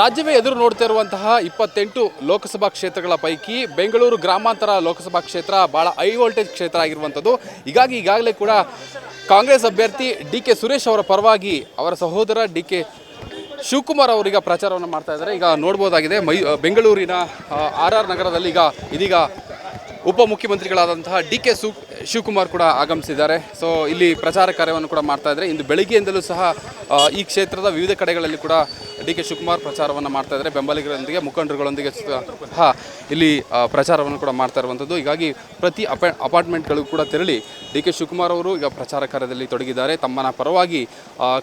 ರಾಜ್ಯವೇ ಎದುರು ನೋಡ್ತಾ ಇರುವಂತಹ ಇಪ್ಪತ್ತೆಂಟು ಲೋಕಸಭಾ ಕ್ಷೇತ್ರಗಳ ಪೈಕಿ ಬೆಂಗಳೂರು ಗ್ರಾಮಾಂತರ ಲೋಕಸಭಾ ಕ್ಷೇತ್ರ ಬಹಳ ಹೈ ವೋಲ್ಟೇಜ್ ಕ್ಷೇತ್ರ ಆಗಿರುವಂಥದ್ದು. ಹೀಗಾಗಿ ಈಗಾಗಲೇ ಕೂಡ ಕಾಂಗ್ರೆಸ್ ಅಭ್ಯರ್ಥಿ ಡಿ ಕೆ ಸುರೇಶ್ ಅವರ ಪರವಾಗಿ ಅವರ ಸಹೋದರ ಡಿ ಕೆ ಶಿವಕುಮಾರ್ ಅವರೀಗ ಪ್ರಚಾರವನ್ನು ಮಾಡ್ತಾ ಇದ್ದಾರೆ. ಈಗ ನೋಡ್ಬೋದಾಗಿದೆ, ಮೈ ಬೆಂಗಳೂರಿನ ಆರ್ ಆರ್ ನಗರದಲ್ಲಿ ಈಗ, ಇದೀಗ ಉಪಮುಖ್ಯಮಂತ್ರಿಗಳಾದಂತಹ ಡಿ ಕೆ ಸು, ಶಿವಕುಮಾರ್ ಕೂಡ ಆಗಮಿಸಿದ್ದಾರೆ. ಸೊ ಇಲ್ಲಿ ಪ್ರಚಾರ ಕಾರ್ಯವನ್ನು ಕೂಡ ಮಾಡ್ತಾ ಇದ್ದಾರೆ. ಇಂದು ಬೆಳಿಗ್ಗೆಯಿಂದಲೂ ಸಹ ಈ ಕ್ಷೇತ್ರದ ವಿವಿಧ ಕಡೆಗಳಲ್ಲಿ ಕೂಡ ಡಿ ಕೆ ಶಿವಕುಮಾರ್ ಪ್ರಚಾರವನ್ನು ಮಾಡ್ತಾ ಇದ್ದಾರೆ. ಬೆಂಬಲಿಗರೊಂದಿಗೆ, ಮುಖಂಡರುಗಳೊಂದಿಗೆ ಸಹ ಇಲ್ಲಿ ಪ್ರಚಾರವನ್ನು ಕೂಡ ಮಾಡ್ತಾ ಇರುವಂಥದ್ದು ಹೀಗಾಗಿ ಪ್ರತಿ ಅಪ, ಅಪಾರ್ಟ್ಮೆಂಟ್ಗಳಿಗೂ ಕೂಡ ತೆರಳಿ ಡಿ ಕೆ ಶಿವಕುಮಾರ್ ಅವರು ಈಗ ಪ್ರಚಾರ ಕಾರ್ಯದಲ್ಲಿ ತೊಡಗಿದ್ದಾರೆ. ತಮ್ಮನ ಪರವಾಗಿ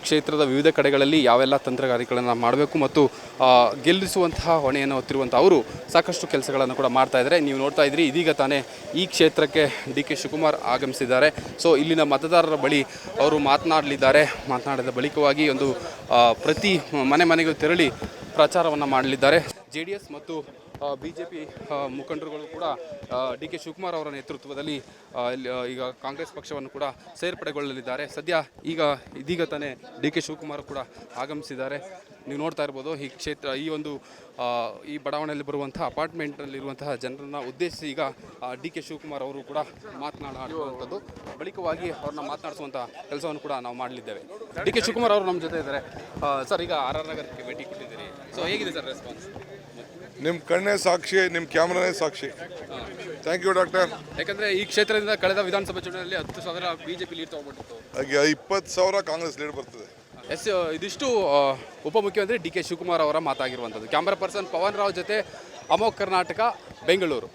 ಕ್ಷೇತ್ರದ ವಿವಿಧ ಕಡೆಗಳಲ್ಲಿ ಯಾವೆಲ್ಲ ತಂತ್ರಗಾರಿಕೆಗಳನ್ನು ಮಾಡಬೇಕು ಮತ್ತು ಗೆಲ್ಲಿಸುವಂತಹ ಹೊಣೆಯನ್ನು ಹೊತ್ತಿರುವಂಥ ಅವರು ಸಾಕಷ್ಟು ಕೆಲಸಗಳನ್ನು ಕೂಡ ಮಾಡ್ತಾ ಇದ್ದಾರೆ. ನೀವು ನೋಡ್ತಾ ಇದ್ದೀರಿ, ಇದೀಗ ತಾನೇ ಈ ಕ್ಷೇತ್ರಕ್ಕೆ ಡಿ ಕೆ ಶಿವಕುಮಾರ್ ಆಗಮಿಸಿದ್ದಾರೆ. ಸೊ, ಇಲ್ಲಿನ ಮತದಾರರ ಬಳಿ ಅವರು ಮಾತನಾಡಲಿದ್ದಾರೆ. ಮಾತನಾಡಿದ ಬಳಿಕವಾಗಿ ಒಂದು ಪ್ರತಿ ಮನೆ ಮನೆಗೂ ತೆರಳಿ ಪ್ರಚಾರವನ್ನು ಮಾಡಲಿದ್ದಾರೆ. ಜೆ ಮತ್ತು ಬಿ ಜೆ ಪಿ ಮುಖಂಡರುಗಳು ಕೂಡ ಡಿ ಕೆ ಶಿವಕುಮಾರ್ ಅವರ ನೇತೃತ್ವದಲ್ಲಿ ಈಗ ಕಾಂಗ್ರೆಸ್ ಪಕ್ಷವನ್ನು ಕೂಡ ಸೇರ್ಪಡೆಗೊಳ್ಳಲಿದ್ದಾರೆ. ಸದ್ಯ ಈಗ ಇದೀಗ ತಾನೇ ಡಿ ಕೆ ಶಿವಕುಮಾರ್ ಕೂಡ ಆಗಮಿಸಿದ್ದಾರೆ. ನೀವು ನೋಡ್ತಾ ಇರ್ಬೋದು, ಈ ಕ್ಷೇತ್ರ, ಈ ಒಂದು ಈ ಬಡಾವಣೆಯಲ್ಲಿ ಬರುವಂಥ ಅಪಾರ್ಟ್ಮೆಂಟ್ನಲ್ಲಿರುವಂತಹ ಜನರನ್ನ ಉದ್ದೇಶಿಸಿ ಈಗ ಡಿ ಕೆ ಶಿವಕುಮಾರ್ ಅವರು ಕೂಡ ಮಾತನಾಡುವಂಥದ್ದು. ಬಳಿಕವಾಗಿ ಅವ್ರನ್ನ ಮಾತನಾಡಿಸುವಂಥ ಕೆಲಸವನ್ನು ಕೂಡ ನಾವು ಮಾಡಲಿದ್ದೇವೆ. ಡಿ ಕೆ ಶಿವಕುಮಾರ್ ಅವರು ನಮ್ಮ ಜೊತೆ ಇದ್ದಾರೆ. ಸರ್, ಈಗ ಆರ್ ಆರ್ ನಗರಕ್ಕೆ ಭೇಟಿ ಕೊಟ್ಟಿದ್ದೀರಿ. ಸೊ ಹೇಗಿದೆ ಸರ್ ರೆಸ್ಪಾನ್ಸ್ ನಿಮ್ಮ ಕಣ್ಣೇ ಸಾಕ್ಷಿ ನಿಮ್ಮ ಕ್ಯಾಮ್ರಾನೇ ಸಾಕ್ಷಿ. ಥ್ಯಾಂಕ್ ಯು ಡಾಕ್ಟರ್ ಯಾಕಂದ್ರೆ ಈ ಕ್ಷೇತ್ರದಿಂದ ಕಳೆದ ವಿಧಾನಸಭಾ ಚುನಾವಣೆಯಲ್ಲಿ ಹತ್ತು ಸಾವಿರ ಬಿಜೆಪಿ ಲೀಡ್ ತಗೊಂಡ್ಬಿಟ್ಟಿತ್ತು. ಹಾಗೆ ಇಪ್ಪತ್ತು ಸಾವಿರ ಕಾಂಗ್ರೆಸ್ ಲೀಡ್ ಬರ್ತದೆ. ಎಸ್ ಇದಿಷ್ಟು ಉಪಮುಖ್ಯಮಂತ್ರಿ ಡಿ ಕೆ ಶಿವಕುಮಾರ್ ಅವರ ಮಾತಾಗಿರುವಂಥದ್ದು. ಕ್ಯಾಮ್ರಾ ಪರ್ಸನ್ ಪವನ್ ರಾವ್ ಜೊತೆ ಅಮೋಘ್ ಕರ್ನಾಟಕ ಬೆಂಗಳೂರು.